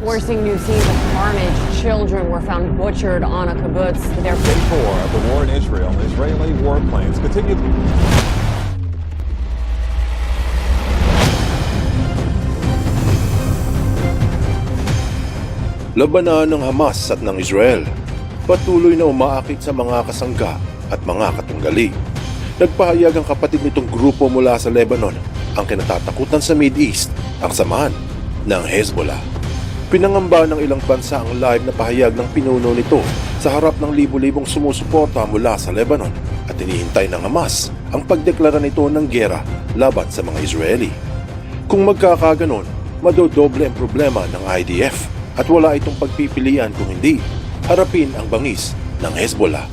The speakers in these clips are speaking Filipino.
Forcing new scenes of carnage, children were found butchered on a kibbutz. Their Day four of the war in Israel, Israeli warplanes continue. Labanan ng Hamas at ng Israel patuloy na umaakit sa mga kasangga at mga katunggali. Nagpahayag ang kapatid nitong grupo mula sa Lebanon ang kinatatakutan sa Mideast ang samahan ng Hezbollah. Pinangamba ng ilang bansa ang live na pahayag ng pinuno nito sa harap ng libu-libong sumusuporta mula sa Lebanon at hinihintay ng Hamas ang pagdeklara nito ng gera laban sa mga Israeli. Kung magkakaganon, madodoble ang problema ng IDF at wala itong pagpipilian kung hindi harapin ang bangis ng Hezbollah.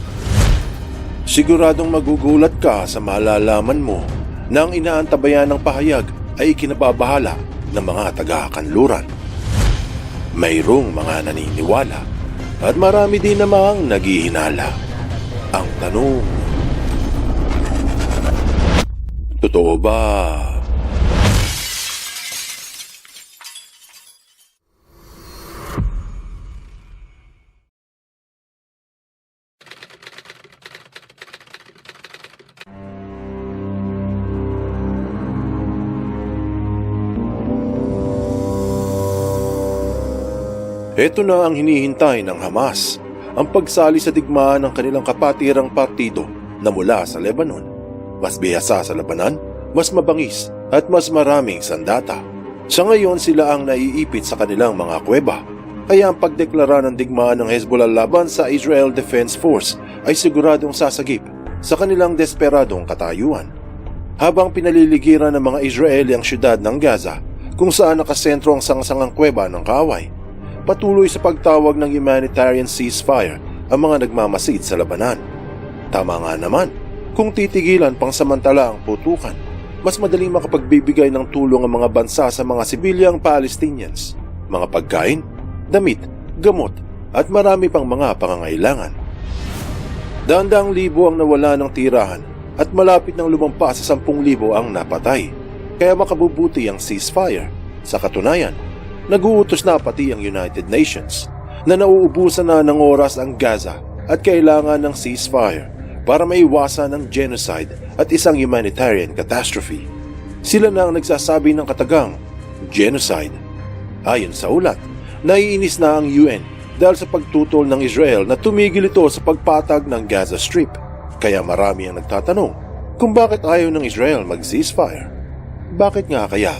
Siguradong magugulat ka sa malalaman mo na ang inaantabayan ng pahayag ay ikinababahala ng mga taga-kanluran. Mayroong mga naniniwala at marami din namang naghihinala. Ang tanong, Totoo ba Ito na ang hinihintay ng Hamas, ang pagsali sa digmaan ng kanilang kapatirang partido na mula sa Lebanon. Mas bihasa sa labanan, mas mabangis at mas maraming sandata. Sa ngayon sila ang naiipit sa kanilang mga kuweba. Kaya ang pagdeklara ng digmaan ng Hezbollah laban sa Israel Defense Force ay siguradong sasagip sa kanilang desperadong katayuan. Habang pinaliligiran ng mga Israeli ang syudad ng Gaza, kung saan nakasentro ang sangasangang kuweba ng kaaway, patuloy sa pagtawag ng humanitarian ceasefire ang mga nagmamasid sa labanan. Tama nga naman, kung titigilan pang samantala ang putukan, mas madaling makapagbibigay ng tulong ang mga bansa sa mga sibilyang Palestinians, mga pagkain, damit, gamot, at marami pang mga pangangailangan. Dandang libo ang nawala ng tirahan at malapit ng lumampa sa sampung libo ang napatay. Kaya makabubuti ang ceasefire. Sa katunayan, Naguutos na pati ang United Nations na nauubusan na ng oras ang Gaza at kailangan ng ceasefire para maiwasan ang genocide at isang humanitarian catastrophe. Sila na ang nagsasabi ng katagang genocide. Ayon sa ulat, naiinis na ang UN dahil sa pagtutol ng Israel na tumigil ito sa pagpatag ng Gaza Strip. Kaya marami ang nagtatanong kung bakit ayaw ng Israel mag-ceasefire. Bakit nga kaya?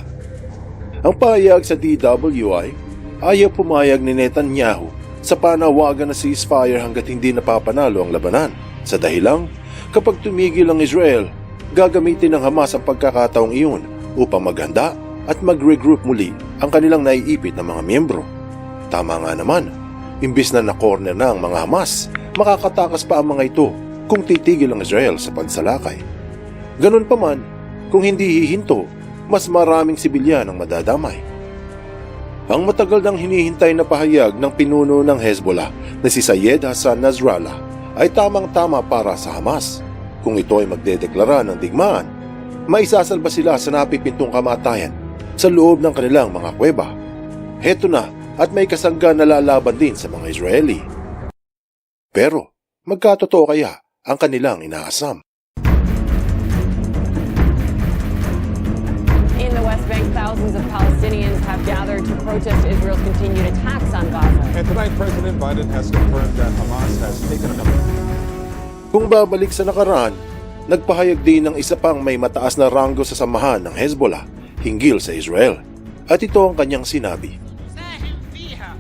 Ang pahayag sa DWI, ayaw pumayag ni Netanyahu sa panawagan na ceasefire hanggat hindi napapanalo ang labanan. Sa dahilang, kapag tumigil ang Israel, gagamitin ng Hamas ang pagkakataong iyon upang maghanda at mag-regroup muli ang kanilang naiipit na mga miyembro. Tama nga naman, imbis na na-corner na ang mga Hamas, makakatakas pa ang mga ito kung titigil ang Israel sa pagsalakay. Ganun pa man, kung hindi hihinto, mas maraming sibilyan ang madadamay. Ang matagal nang hinihintay na pahayag ng pinuno ng Hezbollah na si Sayed Hassan Nasrallah ay tamang-tama para sa Hamas. Kung ito ay magdedeklara ng digmaan, maisasalba sila sa napipintong kamatayan sa loob ng kanilang mga kuweba. Heto na at may kasangga na lalaban din sa mga Israeli. Pero magkatotoo kaya ang kanilang inaasam? thousands of Palestinians have gathered to protest Israel's continued attacks on Gaza. And tonight, President Biden has confirmed that Hamas has taken a Kung babalik sa nakaraan, nagpahayag din ng isa pang may mataas na ranggo sa samahan ng Hezbollah hinggil sa Israel. At ito ang kanyang sinabi. نساهم فيها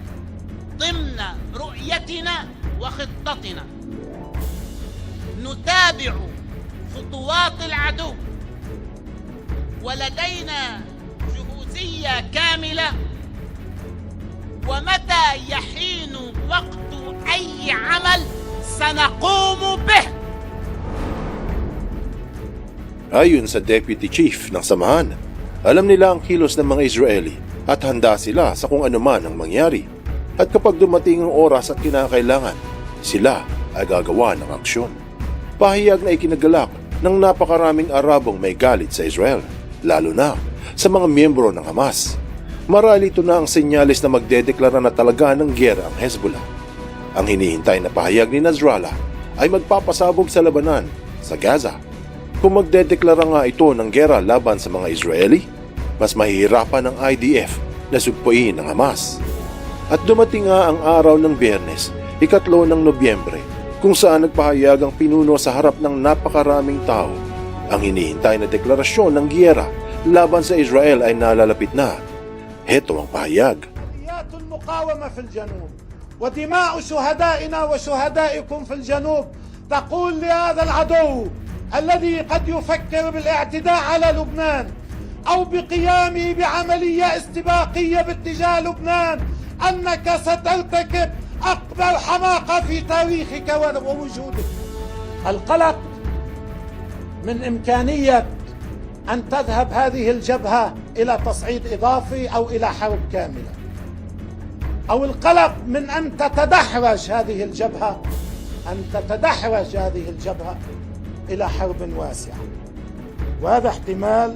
ضمن رؤيتنا وخطتنا نتابع خطوات العدو ولدينا جهوزية كاملة ومتى يحين وقت أي عمل سنقوم به Ayon sa Deputy Chief ng samahan, alam nila ang kilos ng mga Israeli at handa sila sa kung ano man ang mangyari. At kapag dumating ang oras at kinakailangan, sila ay gagawa ng aksyon. Pahayag na ikinagalak ng napakaraming Arabong may galit sa Israel, lalo na sa mga miyembro ng Hamas. Marahil ito na ang senyales na magdedeklara na talaga ng gyera ang Hezbollah. Ang hinihintay na pahayag ni Nasrallah ay magpapasabog sa labanan sa Gaza. Kung magdedeklara nga ito ng gyera laban sa mga Israeli, mas mahihirapan ng IDF na sugpuin ng Hamas. At dumating nga ang araw ng biyernes, ikatlo ng Nobyembre, kung saan nagpahayag ang pinuno sa harap ng napakaraming tao. Ang hinihintay na deklarasyon ng gyera laban sa Israel ay nalalapit na. Heto ang pahayag. المقاومة في الجنوب ودماء شهدائنا وشهدائكم في الجنوب تقول لهذا العدو الذي قد يفكر بالاعتداء على لبنان أو بقيامه بعملية استباقية باتجاه لبنان أنك سترتكب أكبر حماقة في تاريخك ووجودك القلق من إمكانية أن تذهب هذه الجبهة إلى تصعيد إضافي أو إلى حرب كاملة. أو القلق من أن تتدحرج هذه الجبهة أن تتدحرج هذه الجبهة إلى حرب واسعة. وهذا احتمال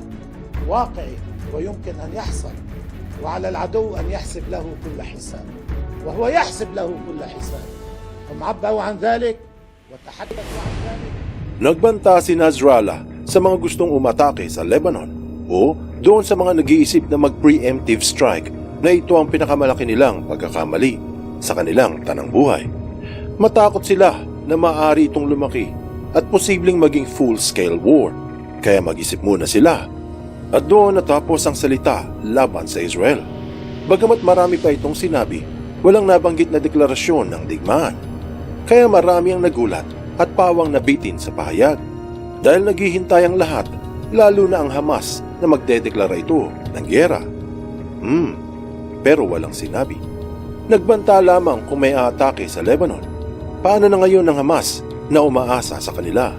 واقعي ويمكن أن يحصل وعلى العدو أن يحسب له كل حساب. وهو يحسب له كل حساب. هم عبروا عن ذلك وتحدثوا عن ذلك. Nagbanta si Nasrallah sa mga gustong umatake sa Lebanon o doon sa mga nag-iisip na mag-preemptive strike na ito ang pinakamalaki nilang pagkakamali sa kanilang tanang buhay. Matakot sila na maaari itong lumaki at posibleng maging full-scale war. Kaya mag-isip muna sila. At doon natapos ang salita laban sa Israel. Bagamat marami pa itong sinabi, walang nabanggit na deklarasyon ng digmaan. Kaya marami ang nagulat at pawang nabitin sa pahayag. Dahil naghihintay ang lahat, lalo na ang Hamas na magdedeklara ito ng gyera. Hmm, pero walang sinabi. Nagbanta lamang kung may atake sa Lebanon. Paano na ngayon ng Hamas na umaasa sa kanila?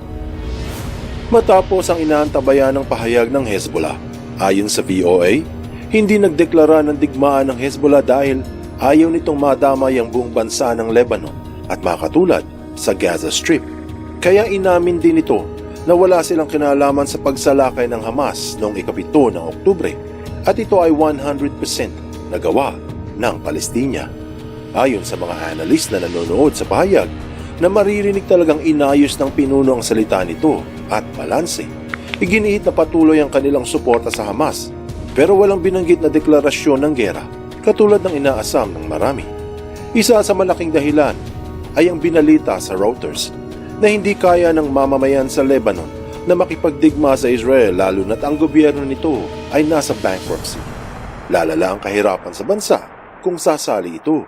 Matapos ang inaantabayan ng pahayag ng Hezbollah, ayon sa VOA, hindi nagdeklara ng digmaan ng Hezbollah dahil ayaw nitong madamay ang buong bansa ng Lebanon at makatulad sa Gaza Strip. Kaya inamin din ito na wala silang kinalaman sa pagsalakay ng Hamas noong ikapito ng Oktubre at ito ay 100% nagawa ng Palestina. Ayon sa mga analyst na nanonood sa pahayag, na maririnig talagang inayos ng pinuno ang salita nito at balanse. Iginiit na patuloy ang kanilang suporta sa Hamas pero walang binanggit na deklarasyon ng gera katulad ng inaasam ng marami. Isa sa malaking dahilan ay ang binalita sa Reuters na hindi kaya ng mamamayan sa Lebanon na makipagdigma sa Israel lalo na't ang gobyerno nito ay nasa bankruptcy. Lalala ang kahirapan sa bansa kung sasali ito.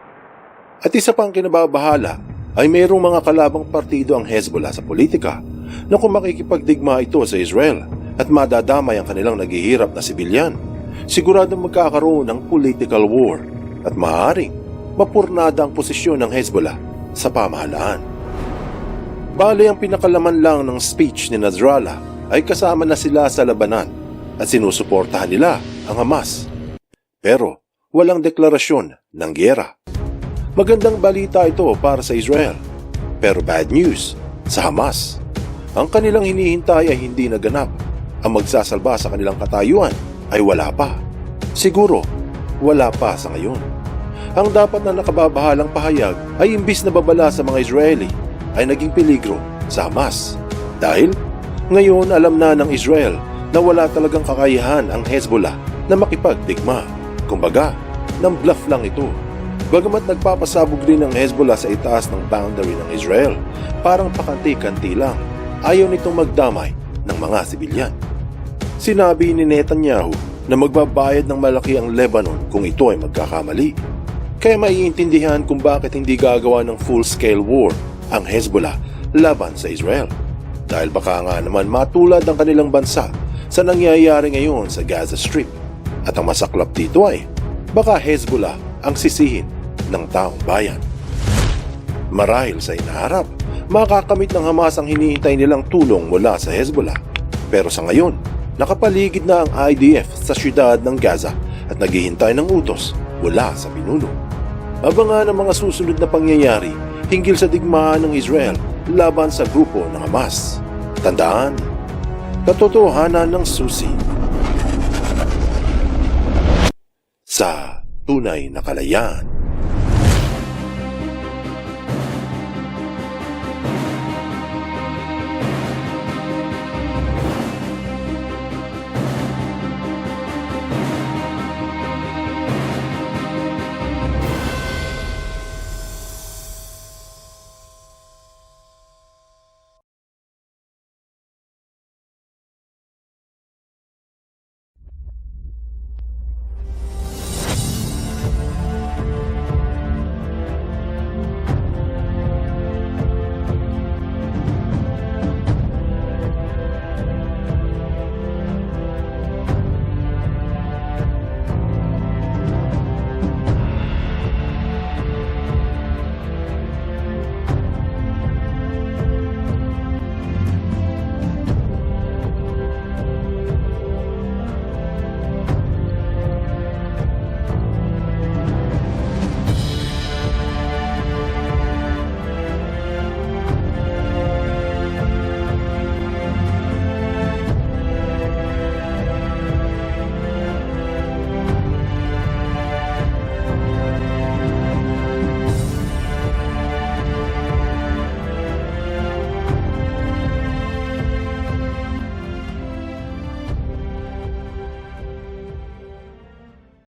At isa pang kinababahala ay mayroong mga kalabang partido ang Hezbollah sa politika na kung makikipagdigma ito sa Israel at madadamay ang kanilang naghihirap na sibilyan, siguradong magkakaroon ng political war at maaaring mapurnada ang posisyon ng Hezbollah sa pamahalaan. Bale ang pinakalaman lang ng speech ni Nasrallah ay kasama na sila sa labanan at sinusuportahan nila ang Hamas. Pero walang deklarasyon ng gyera. Magandang balita ito para sa Israel. Pero bad news sa Hamas. Ang kanilang hinihintay ay hindi naganap. Ang magsasalba sa kanilang katayuan ay wala pa. Siguro, wala pa sa ngayon. Ang dapat na nakababahalang pahayag ay imbis na babala sa mga Israeli ay naging peligro sa Hamas. Dahil ngayon alam na ng Israel na wala talagang kakayahan ang Hezbollah na makipagdigma. Kumbaga, ng bluff lang ito. Bagamat nagpapasabog rin ang Hezbollah sa itaas ng boundary ng Israel, parang pakanti-kanti lang, ayaw nitong magdamay ng mga sibilyan. Sinabi ni Netanyahu na magbabayad ng malaki ang Lebanon kung ito ay magkakamali. Kaya maiintindihan kung bakit hindi gagawa ng full-scale war ang Hezbollah laban sa Israel. Dahil baka nga naman matulad ang kanilang bansa sa nangyayari ngayon sa Gaza Strip. At ang masaklap dito ay baka Hezbollah ang sisihin ng taong bayan. Marahil sa inaharap, makakamit ng Hamas ang hinihintay nilang tulong mula sa Hezbollah. Pero sa ngayon, nakapaligid na ang IDF sa syudad ng Gaza at naghihintay ng utos mula sa pinuno. Abangan ang mga susunod na pangyayari hinggil sa digmaan ng Israel laban sa grupo ng Hamas. Tandaan, katotohanan ng susi. sa tunay na kalayaan.